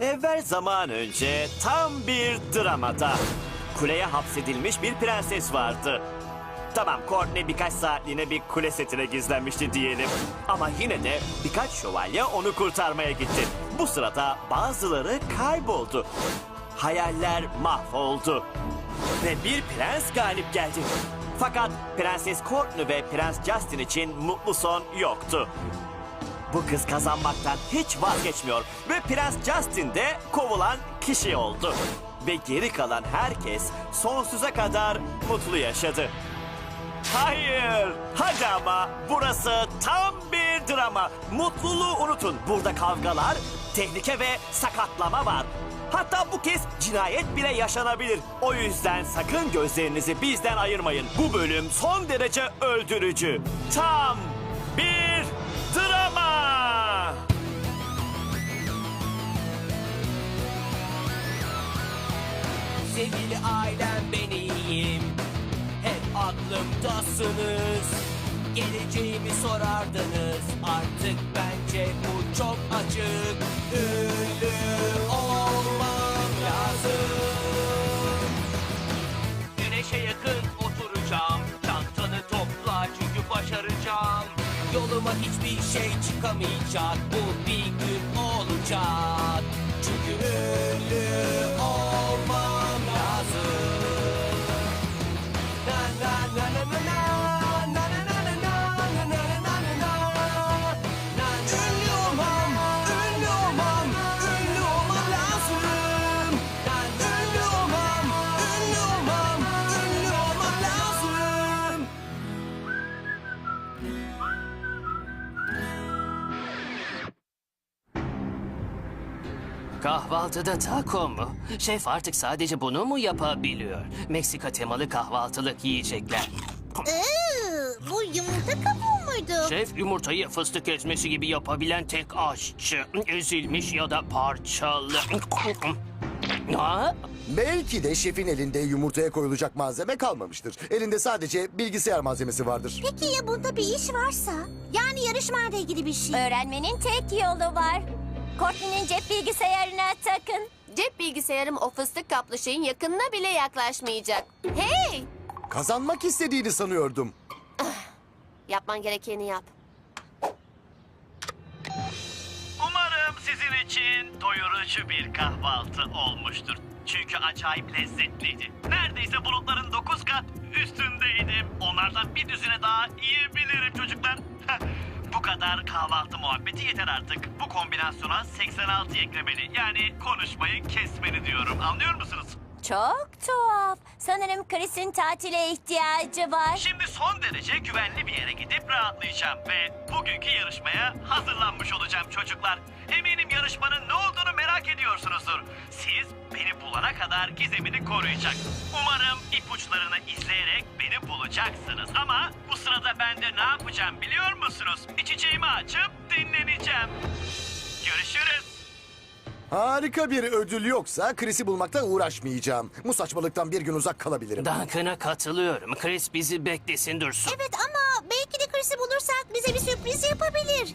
Evvel zaman önce tam bir dramada kuleye hapsedilmiş bir prenses vardı. Tamam Courtney birkaç saatliğine bir kule setine gizlenmişti diyelim. Ama yine de birkaç şövalye onu kurtarmaya gitti. Bu sırada bazıları kayboldu. Hayaller mahvoldu. Ve bir prens galip geldi. Fakat Prenses Courtney ve Prens Justin için mutlu son yoktu. Bu kız kazanmaktan hiç vazgeçmiyor ve Prens Justin de kovulan kişi oldu. Ve geri kalan herkes sonsuza kadar mutlu yaşadı. Hayır, hadi ama burası tam bir drama. Mutluluğu unutun. Burada kavgalar, tehlike ve sakatlama var. Hatta bu kez cinayet bile yaşanabilir. O yüzden sakın gözlerinizi bizden ayırmayın. Bu bölüm son derece öldürücü. Tam bir drama. Sevgili ailem ben iyiyim. Hep aklımdasınız. Geleceğimi sorardınız. Artık bence bu çok açık. Ünlü olmam lazım. Güneşe yakın oturacağım. Çantanı topla çünkü başaracağım. Yoluma hiçbir şey çıkamayacak. Bu bir gün olacak. Çünkü ünlü Kahvaltıda taco mu? Şef artık sadece bunu mu yapabiliyor? Meksika temalı kahvaltılık yiyecekler. Ee, bu yumurta kabuğu muydu? Şef yumurtayı fıstık ezmesi gibi yapabilen tek aşçı. Ezilmiş ya da parçalı. Ha? Belki de şefin elinde yumurtaya koyulacak malzeme kalmamıştır. Elinde sadece bilgisayar malzemesi vardır. Peki ya bunda bir iş varsa? Yani yarışmayla ilgili bir şey. Öğrenmenin tek yolu var. Courtney'nin cep bilgisayarına takın. Cep bilgisayarım o fıstık kaplı şeyin yakınına bile yaklaşmayacak. Hey! Kazanmak istediğini sanıyordum. Yapman gerekeni yap. Umarım sizin için doyurucu bir kahvaltı olmuştur. Çünkü acayip lezzetliydi. Neredeyse bulutların dokuz kat üstündeydim. Onlardan bir düzine daha yiyebilirim çocuklar. Bu kadar kahvaltı muhabbeti yeter artık. Bu kombinasyona 86 eklemeli. Yani konuşmayı kesmeli diyorum. Anlıyor musunuz? Çok tuhaf. Sanırım Chris'in tatile ihtiyacı var. Şimdi son derece güvenli bir yere gidip rahatlayacağım ve bugünkü yarışmaya hazırlanmış olacağım çocuklar. Eminim yarışmanın ne olduğunu merak ediyorsunuzdur. Siz beni bulana kadar gizemini koruyacak. Umarım ipuçlarını izleyerek beni bulacaksınız ama bu sırada ben de ne yapacağım biliyor musunuz? İçeceğimi açıp dinleneceğim. Harika bir ödül yoksa Chris'i bulmakta uğraşmayacağım. Bu saçmalıktan bir gün uzak kalabilirim. Duncan'a katılıyorum. Chris bizi beklesin dursun. Evet ama belki de Chris'i bulursak bize bir sürpriz yapabilir.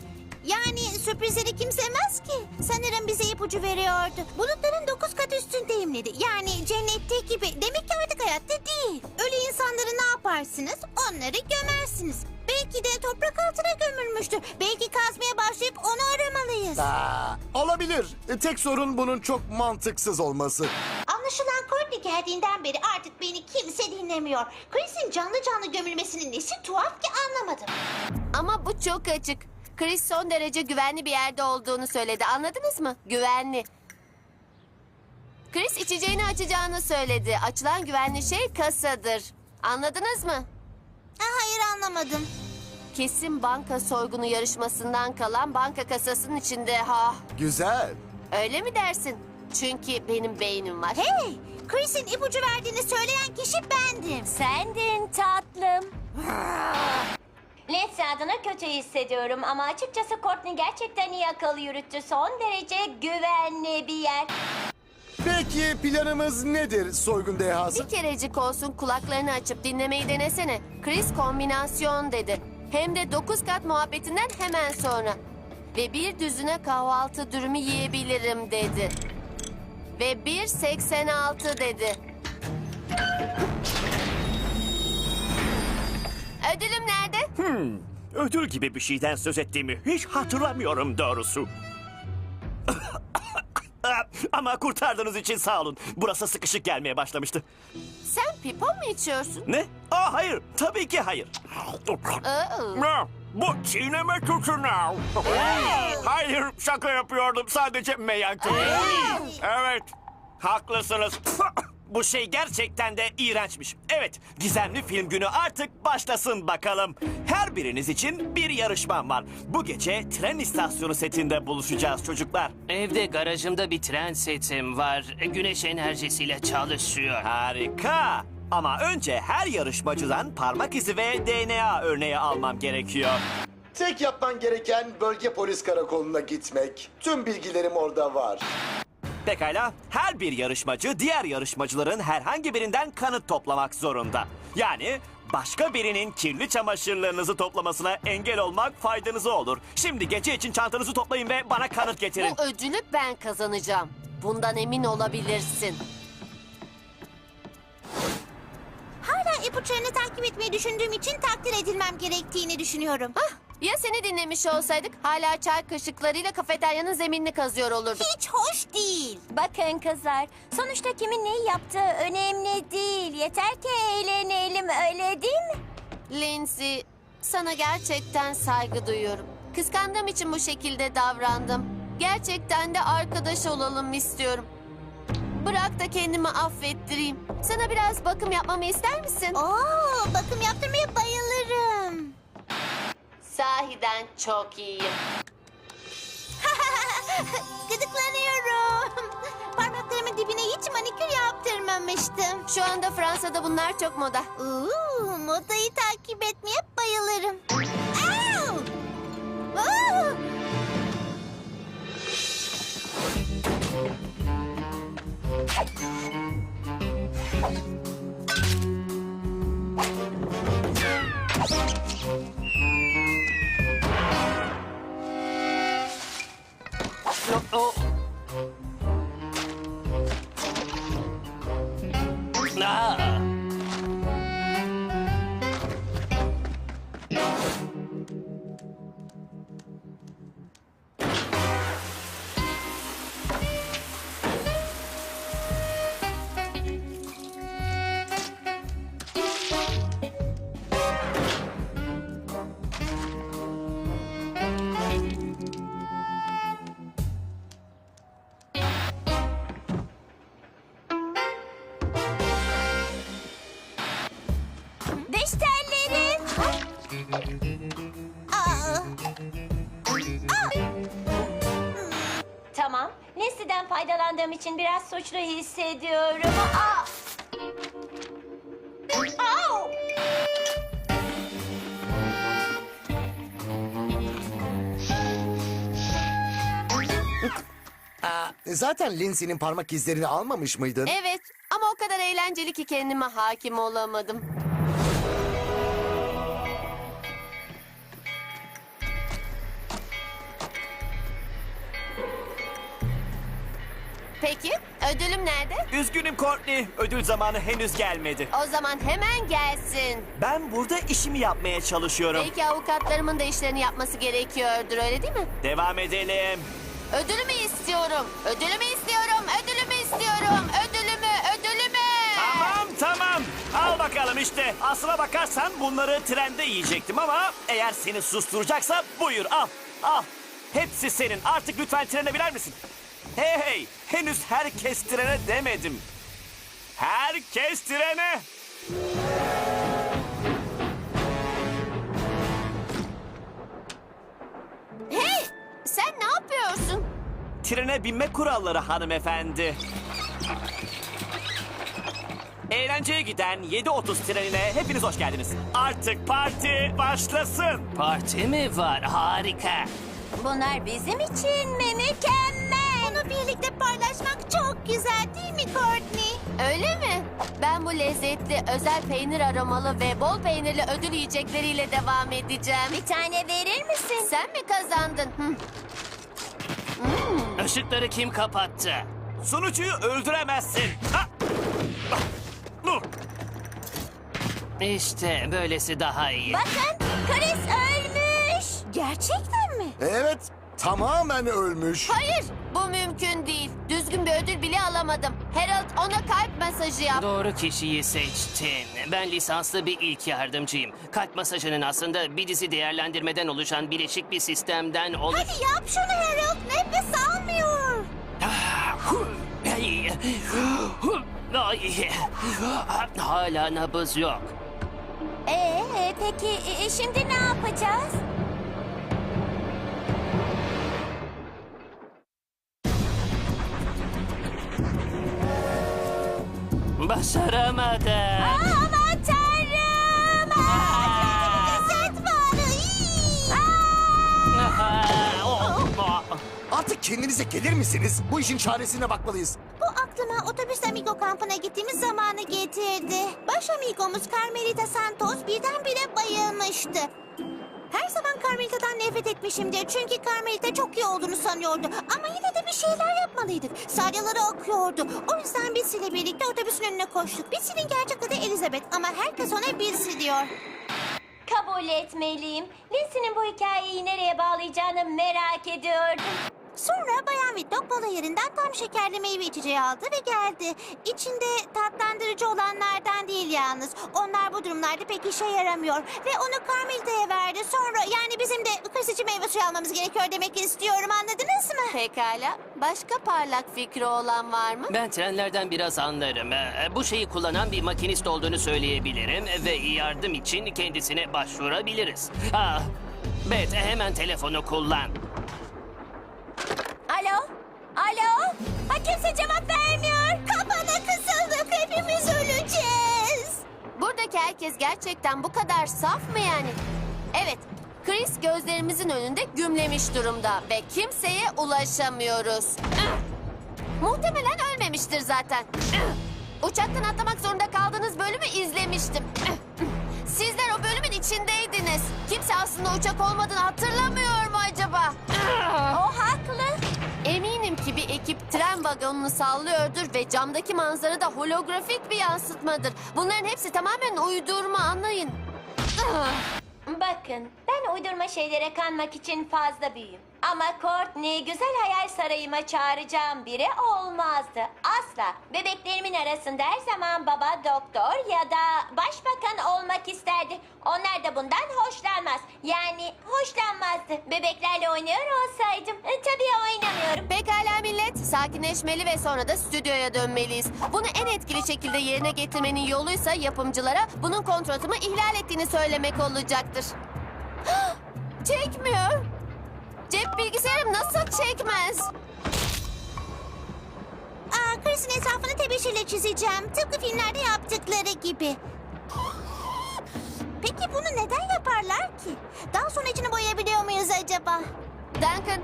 Yani sürprizleri kim sevmez ki? Sanırım bize ipucu veriyordu. Bulutların dokuz kat üstündeyim dedi. Yani cennette gibi. Demek ki artık hayatta değil. Ölü insanları ne yaparsınız? Onları gömersiniz. Belki de toprak altına gömülmüştür. Belki kazmaya başlayıp onu aramalıyız. Aa, olabilir. Tek sorun bunun çok mantıksız olması. Anlaşılan Courtney geldiğinden beri artık beni kimse dinlemiyor. Chris'in canlı canlı gömülmesinin nesi tuhaf ki anlamadım. Ama bu çok açık. Chris son derece güvenli bir yerde olduğunu söyledi. Anladınız mı? Güvenli. Chris içeceğini açacağını söyledi. Açılan güvenli şey kasadır. Anladınız mı? Ha, hayır anlamadım. Kesin banka soygunu yarışmasından kalan banka kasasının içinde ha. Güzel. Öyle mi dersin? Çünkü benim beynim var. Hey, Chris'in ipucu verdiğini söyleyen kişi bendim. Sendin tatlım. Lindsay adına kötü hissediyorum ama açıkçası Courtney gerçekten iyi akıl yürüttü. Son derece güvenli bir yer. Peki planımız nedir soygun dehası? Bir kerecik olsun kulaklarını açıp dinlemeyi denesene. Chris kombinasyon dedi. Hem de dokuz kat muhabbetinden hemen sonra. Ve bir düzüne kahvaltı dürümü yiyebilirim dedi. Ve 1.86 dedi. Nerede? Ödül gibi bir şeyden söz ettiğimi hiç hatırlamıyorum doğrusu. Ama kurtardığınız için sağ olun. Burası sıkışık gelmeye başlamıştı. Sen pipo mu içiyorsun? Ne? Aa hayır. Tabii ki hayır. Oo. Ne? Bu çiğneme tutunu. Hayır şaka yapıyordum. Sadece meyaktım. Evet. Haklısınız. Bu şey gerçekten de iğrençmiş. Evet, gizemli film günü artık başlasın bakalım. Her biriniz için bir yarışmam var. Bu gece tren istasyonu setinde buluşacağız çocuklar. Evde garajımda bir tren setim var. Güneş enerjisiyle çalışıyor. Harika. Ama önce her yarışmacıdan parmak izi ve DNA örneği almam gerekiyor. Tek yapman gereken bölge polis karakoluna gitmek. Tüm bilgilerim orada var. Pekala, her bir yarışmacı diğer yarışmacıların herhangi birinden kanıt toplamak zorunda. Yani başka birinin kirli çamaşırlarınızı toplamasına engel olmak faydanıza olur. Şimdi gece için çantanızı toplayın ve bana kanıt getirin. Bu ödülü ben kazanacağım. Bundan emin olabilirsin. Hala ipuçlarını takip etmeyi düşündüğüm için takdir edilmem gerektiğini düşünüyorum. Hah, ya seni dinlemiş olsaydık hala çay kaşıklarıyla kafeteryanın zeminini kazıyor olurduk. Hiç hoş değil. Bakın kızlar, sonuçta kimin neyi yaptığı önemli değil. Yeter ki eğlenelim, öyle değil mi? Lindsay, sana gerçekten saygı duyuyorum. Kıskandığım için bu şekilde davrandım. Gerçekten de arkadaş olalım istiyorum. Bırak da kendimi affettireyim. Sana biraz bakım yapmamı ister misin? Oo, bakım yaptırmaya bayılırım. Sahiden çok iyiyim. Gıdıklanıyorum. Parmaklarımın dibine hiç manikür yaptırmamıştım. Şu anda Fransa'da bunlar çok moda. Oo, modayı takip etmeye bayılırım. Au! Oo! O... Aa! Diş faydalandığım için biraz suçlu hissediyorum. Aa! Au! Zaten Lindsay'nin parmak izlerini almamış mıydın? Evet ama o kadar eğlenceli ki kendime hakim olamadım. Nerede? Üzgünüm Courtney, ödül zamanı henüz gelmedi. O zaman hemen gelsin. Ben burada işimi yapmaya çalışıyorum. Belki avukatlarımın da işlerini yapması gerekiyordur öyle değil mi? Devam edelim. Ödülümü istiyorum. Ödülümü istiyorum. Ödülümü istiyorum. Ödülümü, ödülümü. Tamam tamam. Al bakalım işte. Aslına bakarsan bunları trende yiyecektim ama eğer seni susturacaksa buyur al. Al. Hepsi senin. Artık lütfen trene biner misin? Hey hey. Henüz herkes trene demedim. Herkes trene. Hey, sen ne yapıyorsun? Trene binme kuralları hanımefendi. Eğlenceye giden 7.30 trenine hepiniz hoş geldiniz. Artık parti başlasın. Parti mi var? Harika. Bunlar bizim için mi? Öyle mi? Ben bu lezzetli, özel peynir aromalı ve bol peynirli ödül yiyecekleriyle devam edeceğim. Bir tane verir misin? Sen mi kazandın? Hı. Işıkları kim kapattı? Sunucuyu öldüremezsin. Ha! Ah! İşte böylesi daha iyi. Bakın Chris ölmüş. Gerçekten mi? Evet, tamamen ölmüş. Hayır, bu mümkün değil. Düzgün bir ödül bile alamadım. Harold ona kalp masajı yap. Doğru kişiyi seçtin. Ben lisanslı bir ilk yardımcıyım. Kalp masajının aslında bir dizi değerlendirmeden oluşan bileşik bir sistemden oluş... Hadi yap şunu Harold. Nefes almıyor. Ay. Hala nabız yok. Ee, peki e, şimdi ne yapacağız? Başaramadım. Aman tanrım. Ceset. Artık kendinize gelir misiniz? Bu işin çaresine bakmalıyız. Bu aklıma otobüs amigo kampına gittiğimiz zamanı getirdi. Baş amigomuz Carmelita Santos birdenbire bayılmıştı. Her zaman Carmelita'dan nefret etmişimdir. Çünkü Carmelita çok iyi olduğunu sanıyordu. Ama yine de bir şeyler yapmalıydık. Salyaları akıyordu. O yüzden Bitsy ile birlikte otobüsün önüne koştuk. Bitsy'nin gerçek adı Elizabeth ama herkes ona Bitsy diyor. Kabul etmeliyim. Lindsay'nin bu hikayeyi nereye bağlayacağını merak ediyordum. Sonra Bayan Whitlock mola yerinden tam şekerli meyve içeceği aldı ve geldi. İçinde tatlandırıcı olanlardan değil yalnız. Onlar bu durumlarda pek işe yaramıyor. Ve onu Carmelita'ya verdi. Sonra yani bizim de için meyve suyu almamız gerekiyor demek istiyorum anladınız mı? Pekala. Başka parlak fikri olan var mı? Ben trenlerden biraz anlarım. Ee, Bu şeyi kullanan bir makinist olduğunu söyleyebilirim ve yardım için kendisine başvurabiliriz. Ah, Bet hemen telefonu kullan. Alo? Alo? Ha kimse cevap vermiyor. Kapana kısıldık hepimiz öleceğiz. Buradaki herkes gerçekten bu kadar saf mı yani? Evet, Chris gözlerimizin önünde gümlemiş durumda ve kimseye ulaşamıyoruz. Muhtemelen ölmemiştir zaten. Uçaktan atlamak zorunda kaldığınız bölümü izlemiştim. Sizler o bölümün içindeydiniz. Kimse aslında uçak olmadığını hatırlamıyor mu acaba? O haklı. Bir ekip tren vagonunu sallıyordur ve camdaki manzara da holografik bir yansıtmadır. Bunların hepsi tamamen uydurma anlayın. Bakın ben uydurma şeylere kanmak için fazla büyüğüm. Ama Courtney güzel hayal sarayıma çağıracağım biri olmazdı. Asla. Bebeklerimin arasında her zaman baba doktor ya da başbakan olmak isterdi. Onlar da bundan hoşlanmaz. Yani hoşlanmazdı. Bebeklerle oynuyor olsaydım. E, tabii oynamıyorum. Pekala millet, sakinleşmeli ve sonra da stüdyoya dönmeliyiz. Bunu en etkili şekilde yerine getirmenin yoluysa yapımcılara bunun kontratımı ihlal ettiğini söylemek olacaktır. Çekmiyor. Cep bilgisayarım nasıl çekmez? Aa, Chris'in etrafını tebeşirle çizeceğim. Tıpkı filmlerde yaptıkları gibi. Peki bunu neden yaparlar ki? Daha sonra içini boyayabiliyor muyuz acaba? Duncan,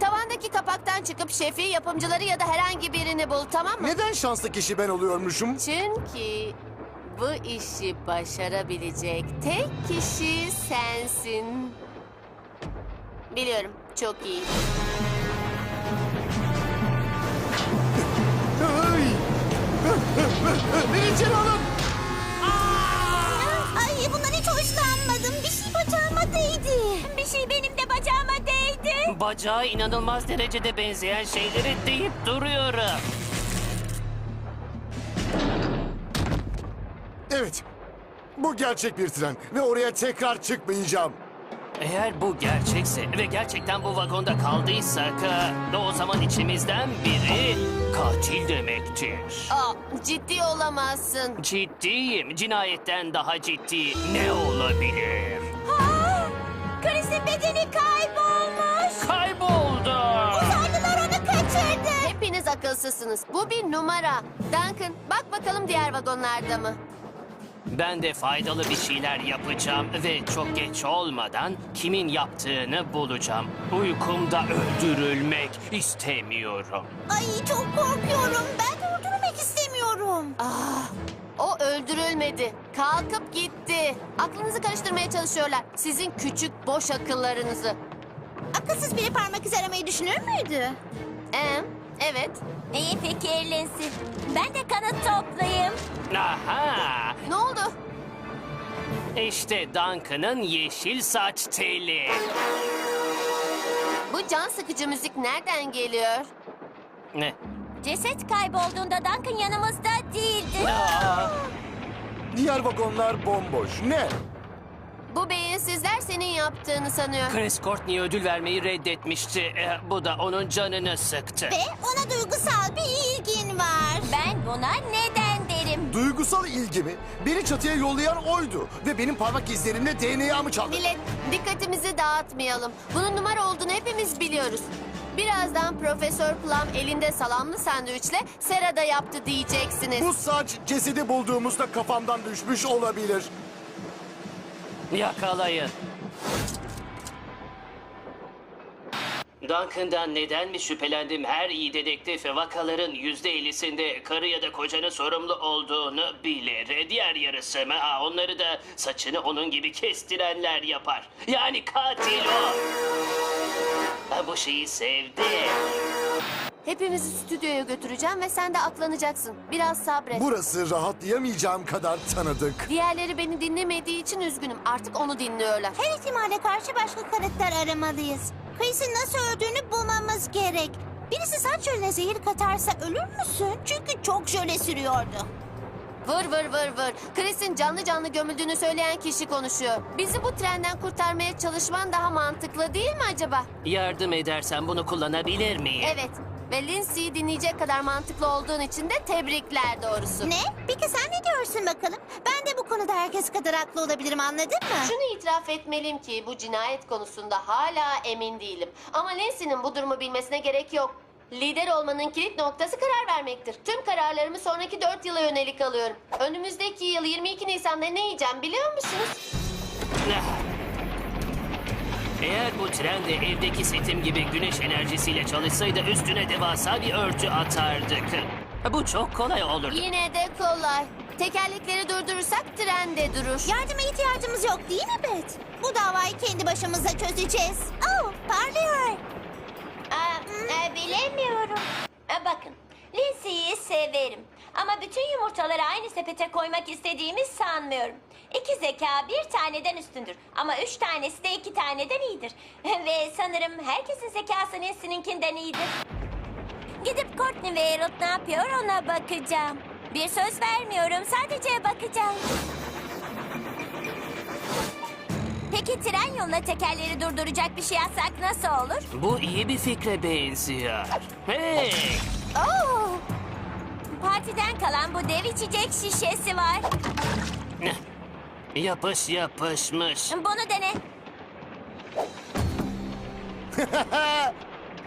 tavandaki kapaktan çıkıp şefi, yapımcıları ya da herhangi birini bul tamam mı? Neden şanslı kişi ben oluyormuşum? Çünkü bu işi başarabilecek tek kişi sensin. Biliyorum, çok iyi. Ay! Beni içeri alın! Ay bundan hiç hoşlanmadım. Bir şey bacağıma değdi. Bir şey benim de bacağıma değdi. Bacağı inanılmaz derecede benzeyen şeyleri deyip duruyorum. Evet. Bu gerçek bir tren ve oraya tekrar çıkmayacağım. Eğer bu gerçekse ve gerçekten bu vagonda kaldıysak e, o zaman içimizden biri katil demektir. Aa, ciddi olamazsın. Ciddiyim. Cinayetten daha ciddi ne olabilir? Ha! Chris'in bedeni kaybolmuş. Kayboldu. Uzaylılar onu kaçırdı. Hepiniz akılsızsınız. Bu bir numara. Duncan, bak bakalım diğer vagonlarda mı? Ben de faydalı bir şeyler yapacağım ve çok geç olmadan kimin yaptığını bulacağım. Uykumda öldürülmek istemiyorum. Ay çok korkuyorum. Ben de öldürmek istemiyorum. Ah, O öldürülmedi. Kalkıp gitti. Aklınızı karıştırmaya çalışıyorlar. Sizin küçük boş akıllarınızı. Akılsız biri parmak izi aramayı düşünür müydü? Ee, evet. İyi fikir Lindsay. Ben de kanıt toplayayım. Aha! Ne oldu? İşte Duncan'ın yeşil saç teli. Bu can sıkıcı müzik nereden geliyor? Ne? Ceset kaybolduğunda Duncan yanımızda değildi. Diğer vagonlar bomboş. Ne? Bu beyinsizler senin yaptığını sanıyor. Chris Courtney ödül vermeyi reddetmişti. E, bu da onun canını sıktı. Ve ona duygusal bir ilgin var. Ben buna neden derim? Duygusal ilgi mi? Beni çatıya yollayan oydu. Ve benim parmak izlerimle DNA'mı çaldı. Millet dikkatimizi dağıtmayalım. Bunun numara olduğunu hepimiz biliyoruz. Birazdan Profesör Plum elinde salamlı sandviçle serada yaptı diyeceksiniz. Bu saç cesedi bulduğumuzda kafamdan düşmüş olabilir. Yakalayın. Duncan'dan neden mi şüphelendim? Her iyi dedektif vakaların yüzde ellisinde karı ya da kocanın sorumlu olduğunu bilir. Diğer yarısı mı? Aa, onları da saçını onun gibi kestirenler yapar. Yani katil o. Ha, bu şeyi sevdi. Hepimizi stüdyoya götüreceğim ve sen de aklanacaksın. Biraz sabret. Burası rahatlayamayacağım kadar tanıdık. Diğerleri beni dinlemediği için üzgünüm. Artık onu dinliyorlar. Her ihtimale karşı başka kanıtlar aramalıyız. Chris'in nasıl öldüğünü bulmamız gerek. Birisi saç jöle zehir katarsa ölür müsün? Çünkü çok jöle sürüyordu. Vır vır vır vır. Chris'in canlı canlı gömüldüğünü söyleyen kişi konuşuyor. Bizi bu trenden kurtarmaya çalışman daha mantıklı değil mi acaba? Yardım edersen bunu kullanabilir miyim? Evet. Ve Lindsay'i dinleyecek kadar mantıklı olduğun için de tebrikler doğrusu. Ne? Peki sen ne diyorsun bakalım? Ben de bu konuda herkes kadar haklı olabilirim anladın mı? Şunu itiraf etmeliyim ki bu cinayet konusunda hala emin değilim. Ama Lindsay'nin bu durumu bilmesine gerek yok. Lider olmanın kilit noktası karar vermektir. Tüm kararlarımı sonraki 4 yıla yönelik alıyorum. Önümüzdeki yıl 22 Nisan'da ne yiyeceğim biliyor musunuz? Eğer bu tren de evdeki setim gibi güneş enerjisiyle çalışsaydı üstüne devasa bir örtü atardık. Bu çok kolay olur. Yine de kolay. Tekerlekleri durdurursak tren de durur. Yardıma ihtiyacımız yok değil mi Bet? Bu davayı kendi başımıza çözeceğiz. Oh, parlıyor. Aa, e, bilemiyorum. E, bakın, Lindsay'i severim. Ama bütün yumurtaları aynı sepete koymak istediğimi sanmıyorum. İki zeka bir taneden üstündür. Ama üç tanesi de iki taneden iyidir. Ve sanırım herkesin zekası Lindsay'ninkinden iyidir. Gidip Courtney ve Harold ne yapıyor ona bakacağım. Bir söz vermiyorum, sadece bakacağım. Peki tren yoluna tekerleri durduracak bir şey yapsak nasıl olur? Bu iyi bir fikre benziyor. Hey! Oo! Partiden kalan bu dev içecek şişesi var. Yapış yapışmış. Bunu dene.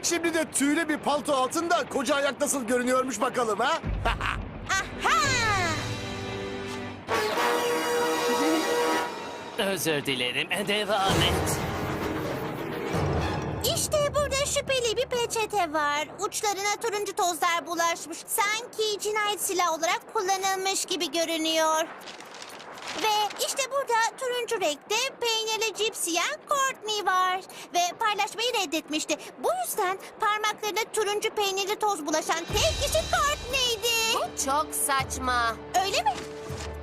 Şimdi de tüylü bir palto altında koca ayak nasıl görünüyormuş bakalım ha? Aha! Özür dilerim. Devam et. İşte burada şüpheli bir peçete var. Uçlarına turuncu tozlar bulaşmış. Sanki cinayet silahı olarak kullanılmış gibi görünüyor. Ve işte burada turuncu renkte peynirli cips yiyen Courtney var. Ve paylaşmayı reddetmişti. Bu yüzden parmaklarına turuncu peynirli toz bulaşan tek kişi Courtney'di. Bu çok saçma. Öyle mi?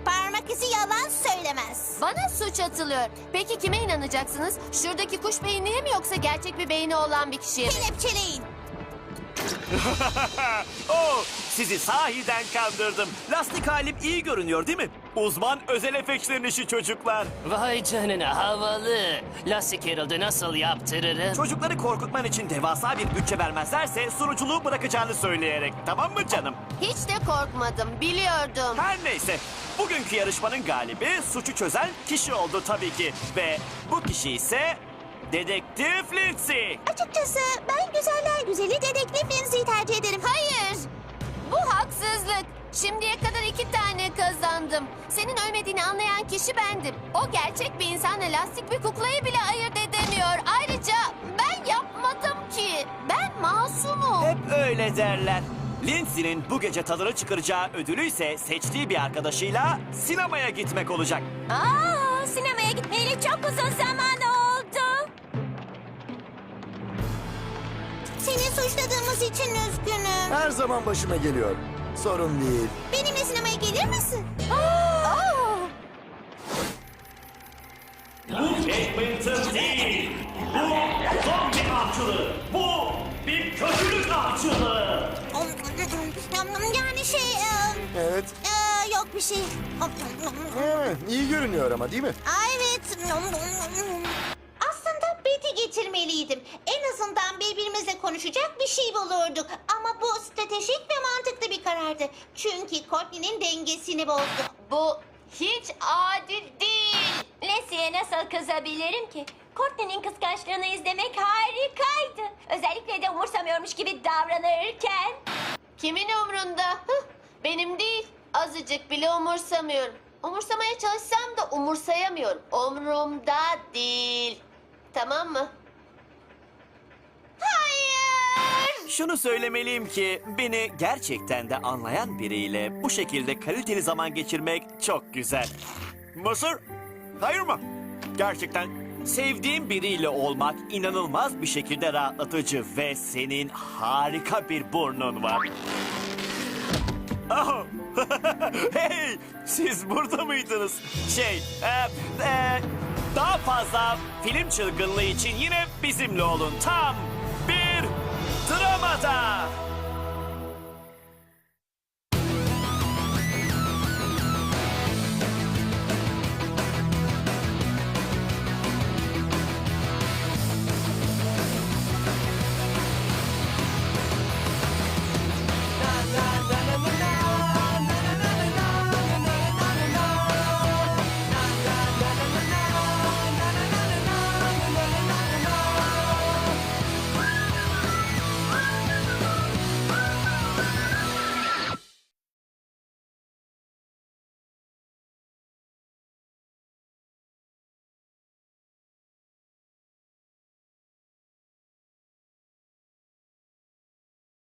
Parmak izi yalan söylemez. Bana suç atılıyor. Peki kime inanacaksınız? Şuradaki kuş beyinliğe mi yoksa gerçek bir beyni olan bir kişiye mi? Kelepçeleyin. Oh, sizi sahiden kandırdım. Lastik halim iyi görünüyor değil mi? Uzman özel efektlerin işi çocuklar. Vay canına havalı. Lastik Herald'ı nasıl yaptırırım? Çocukları korkutman için devasa bir bütçe vermezlerse sunuculuğu bırakacağını söyleyerek. Tamam mı canım? Hiç de korkmadım. Biliyordum. Her neyse. Bugünkü yarışmanın galibi suçu çözen kişi oldu tabii ki. Ve bu kişi ise Dedektif Lindsay. Açıkçası ben güzeller güzeli dedektif Lindsay'i tercih Şimdiye kadar iki tane kazandım. Senin ölmediğini anlayan kişi bendim. O gerçek bir insanla lastik bir kuklayı bile ayırt edemiyor. Ayrıca ben yapmadım ki. Ben masumum. Hep öyle derler. Lindsay'nin bu gece tadını çıkaracağı ödülü ise seçtiği bir arkadaşıyla sinemaya gitmek olacak. Aa, sinemaya gitmeyeli çok uzun zaman oldu. Seni suçladığımız için üzgünüm. Her zaman başıma geliyor. Sorun değil. Benimle sinemaya gelir misin? Aa! Badminton değil. Bu zombi avcılığı. Bu bir kötülük avcılığı. Yani şey... e, Evet. e, yok bir şey. Ee, iyi görünüyor ama değil mi? Aa, evet. Getirmeliydim. En azından birbirimizle konuşacak bir şey bulurduk. Ama bu stratejik ve mantıklı bir karardı. Çünkü Courtney'nin dengesini bozdu. Bu hiç adil değil. Leslie'ye nasıl kızabilirim ki? Courtney'nin kıskançlığını izlemek harikaydı. Özellikle de umursamıyormuş gibi davranırken. Kimin umrunda? Hıh, benim değil. Azıcık bile umursamıyorum. Umursamaya çalışsam da umursayamıyorum. Umrumda değil. Tamam mı? Hayır. Şunu söylemeliyim ki beni gerçekten de anlayan biriyle bu şekilde kaliteli zaman geçirmek çok güzel. Mısır? Hayır mı? Gerçekten sevdiğim biriyle olmak inanılmaz bir şekilde rahatlatıcı ve senin harika bir burnun var. Oh. hey, siz burada mıydınız? Şey, e, e, daha fazla film çılgınlığı için yine bizimle olun. Tam 炸